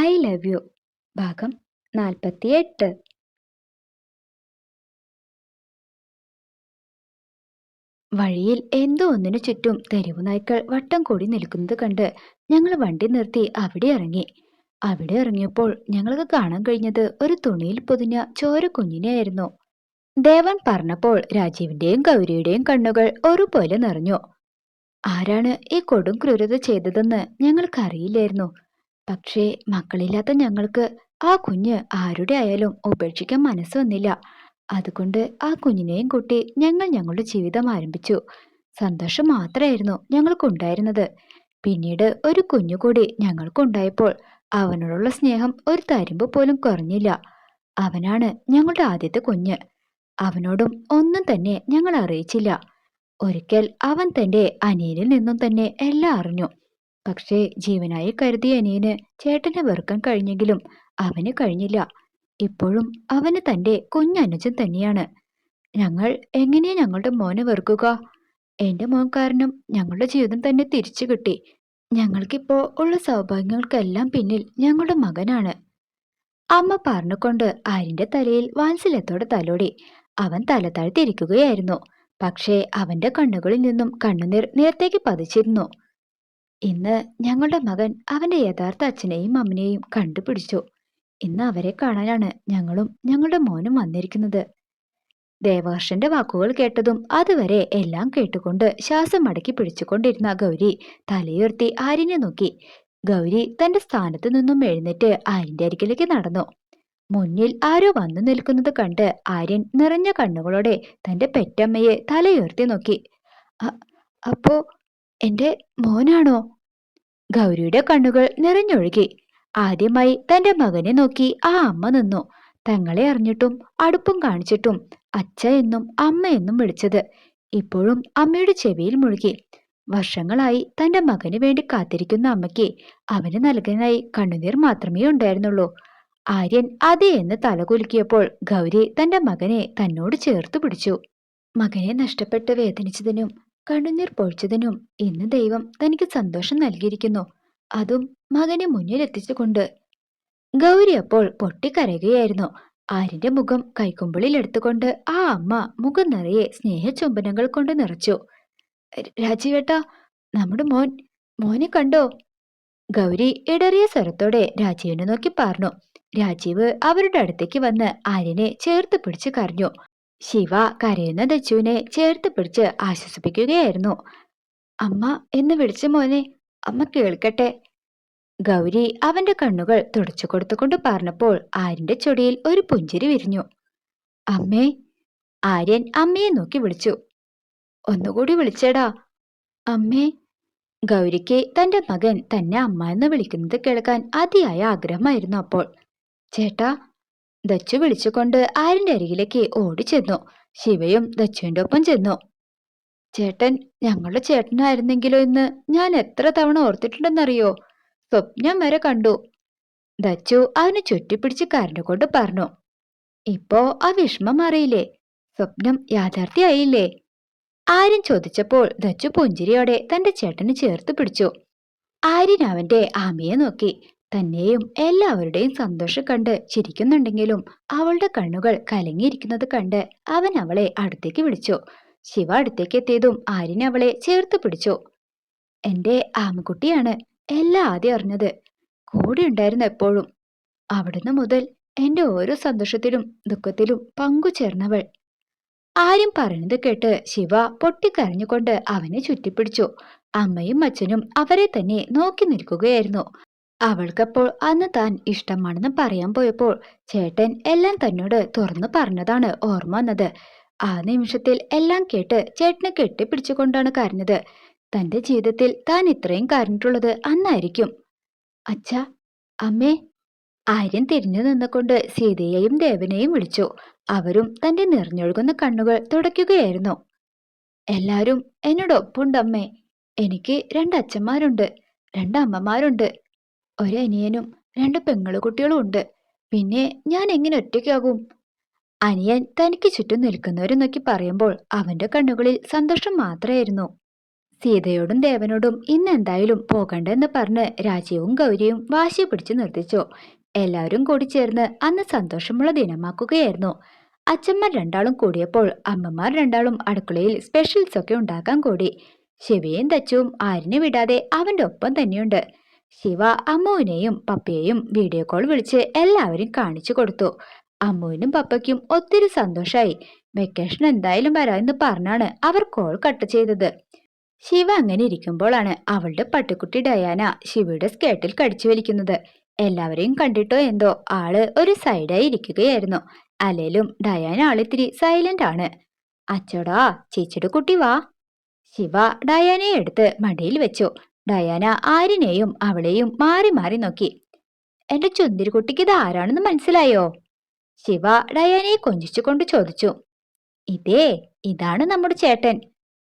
I love you ഭാഗം നാൽപ്പത്തിയെട്ട്. വഴിയിൽ എന്തോ ഒന്നിനു ചുറ്റും തെരുവു നായ്ക്കൾ വട്ടം കൂടി നിൽക്കുന്നത് കണ്ട് ഞങ്ങൾ വണ്ടി നിർത്തി അവിടെ ഇറങ്ങി. അവിടെ ഇറങ്ങിയപ്പോൾ ഞങ്ങൾക്ക് കാണാൻ കഴിഞ്ഞത് ഒരു തുണിയിൽ പൊതിഞ്ഞ ചോര കുഞ്ഞിനെയായിരുന്നു. ദേവൻ പറഞ്ഞപ്പോൾ രാജീവിന്റെയും ഗൗരിയുടെയും കണ്ണുകൾ ഒരുപോലെ നിറഞ്ഞു. ആരാണ് ഈ കൊടും ക്രൂരത ചെയ്തതെന്ന് ഞങ്ങൾക്കറിയില്ലായിരുന്നു. പക്ഷേ മക്കളില്ലാത്ത ഞങ്ങൾക്ക് ആ കുഞ്ഞ് ആരുടെ ആയാലും ഉപേക്ഷിക്കാൻ മനസ്സ് വന്നില്ല. അതുകൊണ്ട് ആ കുഞ്ഞിനെയും കൂട്ടി ഞങ്ങൾ ഞങ്ങളുടെ ജീവിതം ആരംഭിച്ചു. സന്തോഷം മാത്രമായിരുന്നു ഞങ്ങൾക്കുണ്ടായിരുന്നത് പിന്നീട് ഒരു കുഞ്ഞു കൂടി ഞങ്ങൾക്കുണ്ടായപ്പോൾ അവനോടുള്ള സ്നേഹം ഒരു തരുമ്പ് പോലും കുറഞ്ഞില്ല. അവനാണ് ഞങ്ങളുടെ ആദ്യത്തെ കുഞ്ഞ്. അവനോടും ഒന്നും തന്നെ ഞങ്ങൾ അറിയിച്ചില്ല. ഒരിക്കൽ അവൻ തന്റെ അനിയനിൽ നിന്നും തന്നെ എല്ലാം അറിഞ്ഞു. പക്ഷേ ജീവനായി കരുതിയ അനിയന് ചേട്ടനെ വെറുക്കാൻ കഴിഞ്ഞെങ്കിലും അവന് കഴിഞ്ഞില്ല. ഇപ്പോഴും അവന് തന്റെ കുഞ്ഞനുജൻ തന്നെയാണ്. ഞങ്ങൾ എങ്ങനെയാ ഞങ്ങളുടെ മോനെ വെറുക്കുക? എന്റെ മോൻ കാരണം ഞങ്ങളുടെ ജീവിതം തന്നെ തിരിച്ചു കിട്ടി. ഞങ്ങൾക്കിപ്പോ ഉള്ള സൗഭാഗ്യങ്ങൾക്കെല്ലാം പിന്നിൽ ഞങ്ങളുടെ മകനാണ്. അമ്മ പറഞ്ഞുകൊണ്ട് ആര്യന്റെ തലയിൽ വാത്സല്യത്തോടെ തലോടി. അവൻ തല താഴ്ത്തിയിരിക്കുകയായിരുന്നു. പക്ഷേ അവന്റെ കണ്ണുകളിൽ നിന്നും കണ്ണുനീർ നേരത്തേക്ക് പതിച്ചിരുന്നു. ഇന്ന് ഞങ്ങളുടെ മകൻ അവന്റെ യഥാർത്ഥ അച്ഛനെയും അമ്മനെയും കണ്ടുപിടിച്ചു. ഇന്ന് അവരെ കാണാനാണ് ഞങ്ങളും ഞങ്ങളുടെ മോനും വന്നിരിക്കുന്നത്. ദേവഹർഷന്റെ വാക്കുകൾ കേട്ടതും അതുവരെ എല്ലാം കേട്ടുകൊണ്ട് ശ്വാസം മടക്കി പിടിച്ചുകൊണ്ടിരുന്ന ഗൗരി തലയുയർത്തി ആര്യനെ നോക്കി. ഗൗരി തന്റെ സ്ഥാനത്ത് നിന്നും എഴുന്നേറ്റ് ആര്യന്റെ അരികിലേക്ക് നടന്നു. മുന്നിൽ ആരോ വന്നു നിൽക്കുന്നത് കണ്ട് ആര്യൻ നിറഞ്ഞ കണ്ണുകളോടെ തന്റെ പെറ്റമ്മയെ തലയുയർത്തി നോക്കി. അപ്പോ എന്റെ മോനാണോ? ഗൗരിയുടെ കണ്ണുകൾ നിറഞ്ഞൊഴുകി. ആദ്യമായി തന്റെ മകനെ നോക്കി ആ അമ്മ നിന്നു. തങ്ങളെ അറിഞ്ഞിട്ടും അടുപ്പും കാണിച്ചിട്ടും അച്ഛ എന്നും അമ്മ എന്നും വിളിച്ചത്. ഇപ്പോഴും അമ്മയുടെ ചെവിയിൽ മുഴുകി. വർഷങ്ങളായി തന്റെ മകന് വേണ്ടി കാത്തിരിക്കുന്ന അമ്മയ്ക്ക് അവന് നൽകാനായി കണ്ണുനീർ മാത്രമേ ഉണ്ടായിരുന്നുള്ളൂ. ആര്യൻ അതെ എന്ന് തലകുലുക്കിയപ്പോൾ ഗൗരി തന്റെ മകനെ തന്നോട് ചേർത്ത് പിടിച്ചു. മകനെ നഷ്ടപ്പെട്ട് വേദനിച്ചതിനും കണ്ണുനീർ പൊഴിച്ചതിനും ഇന്ന് ദൈവം തനിക്ക് സന്തോഷം നൽകിയിരിക്കുന്നു. അതും മകനെ മുന്നിലെത്തിച്ചുകൊണ്ട് ഗൗരി അപ്പോൾ പൊട്ടിക്കരയുകയായിരുന്നു. ആര്യന്റെ മുഖം കൈക്കുമ്പിളിൽ എടുത്തുകൊണ്ട് ആ അമ്മ മുഖം നിറയെ സ്നേഹചുംബനങ്ങൾ കൊണ്ട് നിറച്ചു. രാജീവേട്ട നമ്മുടെ മോൻ മോനെ കണ്ടോ? ഗൗരി ഇടറിയ സ്വരത്തോടെ രാജീവിനെ നോക്കി പറഞ്ഞു രാജീവ് അവരുടെ അടുത്തേക്ക് വന്ന് ആര്യനെ ചേർത്ത് പിടിച്ച് കരഞ്ഞു. ശിവ കരയുന്ന ദച്ചുവിനെ ചേർത്ത് പിടിച്ച് ആശ്വസിപ്പിക്കുകയായിരുന്നു. അമ്മ എന്ന് വിളിച്ച മോനെ അമ്മ കേൾക്കട്ടെ. ഗൗരി അവന്റെ കണ്ണുകൾ തുടച്ചു കൊടുത്തുകൊണ്ട് പറഞ്ഞപ്പോൾ ആര്യന്റെ ചൊടിയിൽ ഒരു പുഞ്ചിരി വിരിഞ്ഞു. അമ്മേ ആര്യൻ അമ്മയെ നോക്കി വിളിച്ചു. ഒന്നുകൂടി വിളിച്ചേടാ. അമ്മേ ഗൗരിക്ക് തന്റെ മകൻ തന്നെ അമ്മ എന്ന് വിളിക്കുന്നത് കേൾക്കാൻ അതിയായ ആഗ്രഹമായിരുന്നു അപ്പോൾ. ചേട്ടാ ദച്ചു വിളിച്ചുകൊണ്ട് ആരിന്റെ അരികിലേക്ക് ഓടിച്ചെന്നു ശിവയും ദച്ചുവിന്റെ ഒപ്പം ചെന്നു. ചേട്ടൻ ഞങ്ങളുടെ ചേട്ടനായിരുന്നെങ്കിലോ എന്ന് ഞാൻ എത്ര തവണ ഓർത്തിട്ടുണ്ടെന്നറിയോ? സ്വപ്നം വരെ കണ്ടു. ദച്ചു അവനെ ചുറ്റിപ്പിടിച്ച് കരണ്ടുകൊണ്ട് പറഞ്ഞു. ഇപ്പോ ആ വിഷമം അറിയില്ലേ സ്വപ്നം യാഥാർത്ഥ്യായില്ലേ? ആര്യൻ ചോദിച്ചപ്പോൾ ദച്ചു പുഞ്ചിരിയോടെ തന്റെ ചേട്ടന് ചേർത്ത് പിടിച്ചു. ആര്യൻ അവന്റെ ആമയെ നോക്കി. തന്നെയും എല്ലാവരുടെയും സന്തോഷം കണ്ട് ചിരിക്കുന്നുണ്ടെങ്കിലും അവളുടെ കണ്ണുകൾ കലങ്ങിയിരിക്കുന്നത് കണ്ട് അവൻ അവളെ അടുത്തേക്ക് വിളിച്ചു. ശിവ അടുത്തേക്ക് എത്തിയതും ആര്യൻ അവളെ ചേർത്ത് പിടിച്ചു. എന്റെ ആമക്കുട്ടിയാണ് എല്ലാം ആദ്യം അറിഞ്ഞത്. കൂടെ ഉണ്ടായിരുന്ന എപ്പോഴും. അവിടുന്ന് മുതൽ എന്റെ ഓരോ സന്തോഷത്തിലും ദുഃഖത്തിലും പങ്കുചേർന്നവൾ. ആര്യം പറയുന്നത് കേട്ട് ശിവ പൊട്ടിക്കരഞ്ഞുകൊണ്ട് അവനെ ചുറ്റിപ്പിടിച്ചു. അമ്മയും അച്ഛനും അവരെ തന്നെ നോക്കി നിൽക്കുകയായിരുന്നു. അവൾക്കപ്പോൾ അന്ന് താൻ ഇഷ്ടമാണെന്ന് പറയാൻ പോയപ്പോൾ ചേട്ടൻ എല്ലാം തന്നോട് തുറന്നു പറഞ്ഞതാണ് ഓർമ്മ വന്നത്. ആ നിമിഷത്തിൽ എല്ലാം കേട്ട് ചേട്ടനെ കെട്ടിപ്പിടിച്ചുകൊണ്ടാണ് കരഞ്ഞത്. തന്റെ ജീവിതത്തിൽ താൻ ഇത്രയും കരഞ്ഞിട്ടുള്ളത് അന്നായിരിക്കും. അച്ഛ അമ്മേ. ആര്യൻ തിരിഞ്ഞു നിന്നുകൊണ്ട് സീതയെയും ദേവനെയും വിളിച്ചു. അവരും തന്റെ നിറഞ്ഞൊഴുകുന്ന കണ്ണുകൾ തുടയ്ക്കുകയായിരുന്നു. എല്ലാരും എന്നോടൊപ്പുണ്ടമ്മേ. എനിക്ക് രണ്ടച്ഛന്മാരുണ്ട് രണ്ടമ്മമാരുണ്ട്. ഒരനിയനും രണ്ട് പെങ്ങളുകുട്ടികളും ഉണ്ട്. പിന്നെ ഞാൻ എങ്ങനെ ഒറ്റയ്ക്കാകും? അനിയൻ തനിക്ക് ചുറ്റും നിൽക്കുന്നവരെ നോക്കി പറയുമ്പോൾ അവന്റെ കണ്ണുകളിൽ സന്തോഷം മാത്രമായിരുന്നു. സീതയോടും ദേവനോടും ഇന്ന് എന്തായാലും പോകണ്ടെന്ന് പറഞ്ഞ് രാജീവും ഗൗരിയും വാശി പിടിച്ചു നിർത്തിച്ചു. എല്ലാവരും കൂടി ചേർന്ന് അന്ന് സന്തോഷമുള്ള ദിനമാക്കുകയായിരുന്നു. അച്ഛന്മാർ രണ്ടാളും കൂടിയപ്പോൾ അമ്മമാർ രണ്ടാളും അടുക്കളയിൽ സ്പെഷ്യൽസ് ഒക്കെ ഉണ്ടാക്കാൻ കൂടി. ശിവയും തച്ചുവും ആരിനെ വിടാതെ അവന്റെ ഒപ്പം തന്നെയുണ്ട്. ശിവ അമ്മുവിനെയും പപ്പയെയും വീഡിയോ കോൾ വിളിച്ച് എല്ലാവരും കാണിച്ചു കൊടുത്തു. അമ്മുവിനും പപ്പയ്ക്കും ഒത്തിരി സന്തോഷായി. വെക്കേഷൻ എന്തായാലും വരാമെന്ന് പറഞ്ഞാണ് അവർ കോൾ കട്ട് ചെയ്തത്. ശിവ അങ്ങനെ ഇരിക്കുമ്പോഴാണ് അവളുടെ പട്ടിക്കുട്ടി ഡയാന ശിവയുടെ സ്കേട്ടിൽ കടിച്ചു വലിക്കുന്നത്. എല്ലാവരെയും കണ്ടിട്ടോ എന്തോ ആൾ ഒരു സൈഡായി ഇരിക്കുകയായിരുന്നു. അല്ലേലും ഡയാന ആളിത്തിരി സൈലന്റ് ആണ്. അച്ചോടാ ചേച്ചിയുടെ കുട്ടി വാ. ശിവ ഡയാനയെ എടുത്ത് മടിയിൽ വെച്ചു. ഡയാന ആരിനെയും അവളെയും മാറി മാറി നോക്കി. എന്റെ ചുന്തിരിക്കുട്ടിക്ക് ഇത് ആരാണെന്ന് മനസ്സിലായോ? ശിവ ഡയാനയെ കൊഞ്ചിച്ചുകൊണ്ട് ചോദിച്ചു. ഇതേ ഇതാണ് നമ്മുടെ ചേട്ടൻ.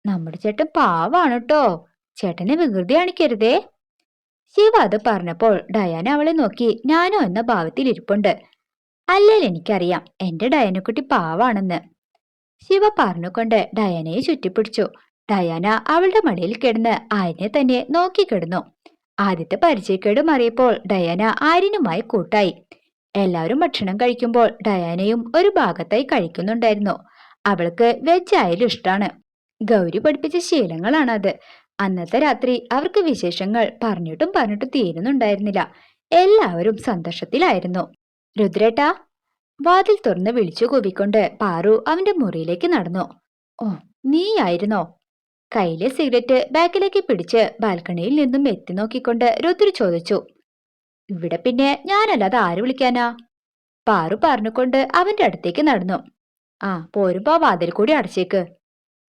നമ്മുടെ ചേട്ടൻ പാവാണ് കേട്ടോ ചേട്ടനെ വികൃതി കാണിക്കരുതേ. ശിവ അത് പറഞ്ഞപ്പോൾ ഡയാന അവളെ നോക്കി. ഞാനോ എന്ന ഭാവത്തിൽ ഇരിപ്പുണ്ട്. അല്ലേൽ എനിക്കറിയാം എന്റെ ഡയാനക്കുട്ടി പാവാണെന്ന്. ശിവ പറഞ്ഞുകൊണ്ട് ഡയാനയെ ചുറ്റിപ്പിടിച്ചു. ഡയാന അവളുടെ മടിയിൽ കിടന്ന് ആര്യനെ തന്നെ നോക്കിക്കിടന്നു ആദ്യത്തെ പരിചയക്കേട് മാറിയപ്പോൾ ഡയാന ആര്യനുമായി കൂട്ടായി. എല്ലാവരും ഭക്ഷണം കഴിക്കുമ്പോൾ ഡയാനയും ഒരു ഭാഗത്തായി കഴിക്കുന്നുണ്ടായിരുന്നു. അവൾക്ക് വെജ് ആയാലും ഇഷ്ടമാണ് ഗൗരി പഠിപ്പിച്ച ശീലങ്ങളാണത്. അന്നത്തെ രാത്രി അവർക്ക് വിശേഷങ്ങൾ പറഞ്ഞിട്ടും പറഞ്ഞിട്ടും തീരുന്നുണ്ടായിരുന്നില്ല. എല്ലാവരും സന്തോഷത്തിലായിരുന്നു. രുദ്രേട്ട വാതിൽ തുറന്ന് വിളിച്ചു കൂവിക്കൊണ്ട് പാറു അവന്റെ മുറിയിലേക്ക് നടന്നു. ഓ നീയായിരുന്നോ? കയ്യിലെ സിഗരറ്റ് ബാക്കിലേക്ക് പിടിച്ച് ബാൽക്കണിയിൽ നിന്നും എത്തി നോക്കിക്കൊണ്ട് രുദ്ര ചോദിച്ചു ഇവിടെ പിന്നെ ഞാനല്ലാതെ ആര് വിളിക്കാനാ? പാറു പറഞ്ഞുകൊണ്ട് അവന്റെ അടുത്തേക്ക് നടന്നു ആ പോരുമ്പോ വാതിൽ കൂടി അടച്ചേക്ക്.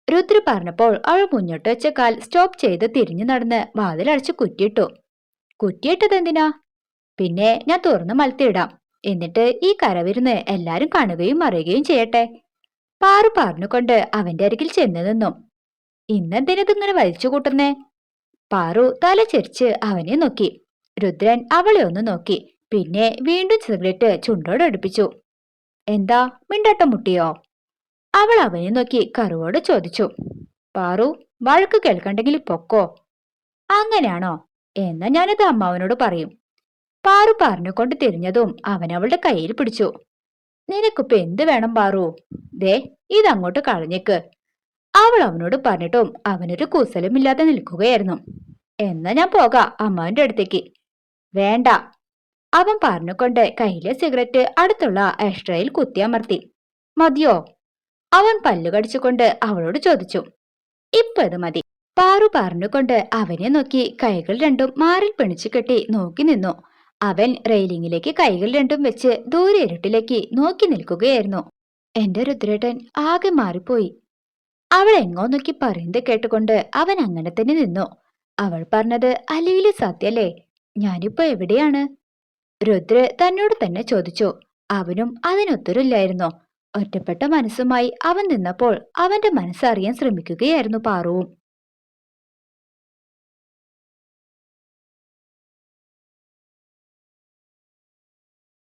രുദ്ര പറഞ്ഞപ്പോൾ അവൾ മുന്നോട്ട് വെച്ച കാൽ സ്റ്റോപ്പ് ചെയ്ത് തിരിഞ്ഞു നടന്ന് വാതിലടച്ച് കുറ്റിയിട്ടു കുറ്റിയിട്ടത് എന്തിനാ പിന്നെ ഞാൻ തുറന്ന് മലത്തിയിടാം എന്നിട്ട് ഈ കരവിരുന്ന് എല്ലാരും കാണുകയും അറിയുകയും ചെയ്യട്ടെ. പാറു പറഞ്ഞുകൊണ്ട് അവന്റെ അരികിൽ ചെന്നു നിന്നു ഇന്നെന്തിനതിങ്ങനെ വലിച്ചു കൂട്ടുന്നേ? പാറു തല ചെരിച്ച് അവനെ നോക്കി. രുദ്രൻ അവളെ ഒന്ന് നോക്കി. പിന്നെ വീണ്ടും സിഗരറ്റ് ചുണ്ടോട് അടുപ്പിച്ചു. എന്താ? മിണ്ടാട്ടം മുട്ടിയോ? അവൾ അവനെ നോക്കി കറുവോട് ചോദിച്ചു. പാറു വഴക്ക് കേൾക്കണ്ടെങ്കിൽ പൊക്കോ? അങ്ങനെയാണോ? എന്നാ ഞാനത് അമ്മാവനോട് പറയും. പാറു പറഞ്ഞുകൊണ്ട് തിരിഞ്ഞതും അവൻ അവളുടെ കയ്യിൽ പിടിച്ചു. നിനക്കിപ്പോ എന്ത് വേണം പാറു? ദേ ഇതങ്ങോട്ട് കളഞ്ഞേക്ക്. അവൾ അവനോട് പറഞ്ഞിട്ടും അവനൊരു കുസലുമില്ലാതെ നിൽക്കുകയായിരുന്നു. എന്നാ ഞാൻ പോകാം അമ്മാവിന്റെ അടുത്തേക്ക്. വേണ്ട. അവൻ പറഞ്ഞുകൊണ്ട് കയ്യിലെ സിഗരറ്റ് അടുത്തുള്ള എക്സ്ട്രയിൽ കുത്തിയമർത്തി മതിയോ? അവൻ പല്ലു കടിച്ചുകൊണ്ട് അവളോട് ചോദിച്ചു. ഇപ്പൊ ഇത് മതി. പാറു പറഞ്ഞുകൊണ്ട് അവനെ നോക്കി കൈകൾ രണ്ടും മാറിൽ പിണിച്ചു കെട്ടി നോക്കി നിന്നു. അവൻ റെയിലിങ്ങിലേക്ക് കൈകൾ രണ്ടും വെച്ച് ദൂരെ ഇരുട്ടിലേക്ക് നോക്കി നിൽക്കുകയായിരുന്നു. എന്റെ രുദ്രേട്ടൻ ആകെ മാറിപ്പോയി. അവൾ എങ്ങോ നോക്കി പറയുന്നത് കേട്ടുകൊണ്ട് അവൻ അങ്ങനെ തന്നെ നിന്നു. അവൾ പറഞ്ഞത് അലിയിൽ സത്യല്ലേ? ഞാനിപ്പോ എവിടെയാണ്? രുദ്ര തന്നോട് തന്നെ ചോദിച്ചു. അവനും അതിനൊത്തരില്ലായിരുന്നു ഒറ്റപ്പെട്ട മനസ്സുമായി അവൻ നിന്നപ്പോൾ അവന്റെ മനസ്സറിയാൻ ശ്രമിക്കുകയായിരുന്നു പാറുവും.